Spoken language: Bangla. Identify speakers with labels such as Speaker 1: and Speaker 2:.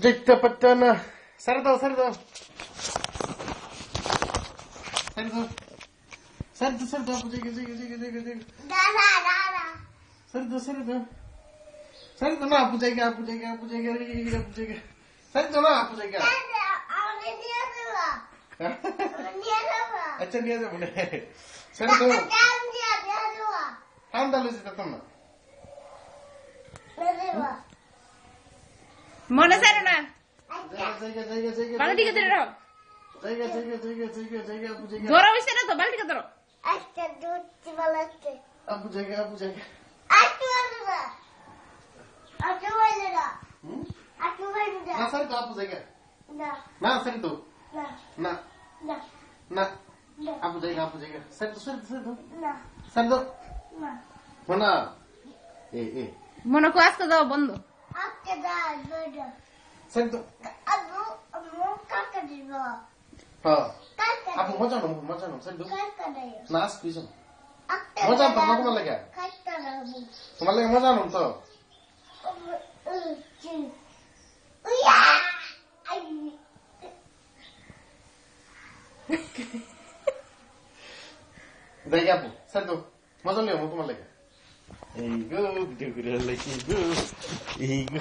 Speaker 1: দেখতে পারত না সারে দাও সারে দাও সারে দাও সারে দাও সারে দাও আপু জেগে জেগে জেগে জেগে জেগে
Speaker 2: দাদা দাদা
Speaker 1: সারে দাও সারে দাও সারে দাও না আপু জেগে আপু জেগে আপু জেগে আপু জেগে সারে দাও না আপু জেগে
Speaker 2: দাদা আমাকে নিয়ে দেবো আমাকে নিয়ে দেবো
Speaker 1: আচ্ছা নিয়ে যাব না সারে দাও
Speaker 2: দাম দিয়ে দিয়ে দেবো
Speaker 1: ঠান্ডা লেগেছে তখন না
Speaker 2: দিয়ে দেবো
Speaker 3: মনে চাইলো না? বালতিকে ধরে রাখো। ধরো হয়েছে না তো বালতিকে ধরো।
Speaker 2: আচ্ছা না
Speaker 1: সারে জায়গা
Speaker 2: না।
Speaker 1: না। সারে দাও
Speaker 2: না।
Speaker 1: না।
Speaker 2: না।
Speaker 1: না।
Speaker 2: না।
Speaker 1: আপু জায়গা আপু জায়গা সারে দাও সারে সারে
Speaker 2: না।
Speaker 1: সারে দাও
Speaker 2: না।
Speaker 1: মনা। এ এ।
Speaker 3: মনে কো আজকে দাও বন্ধ।
Speaker 2: কাকা
Speaker 1: আপু মজা নাও মজা
Speaker 2: কাকা দেয়
Speaker 1: না আস পিছন
Speaker 2: আজকে
Speaker 1: মজা তো না তোমার লাগে তোমার লাগে মজা নাও তো জায়গা আপু দাও মজা নিও তোমার লাগে There you go. Do the you go.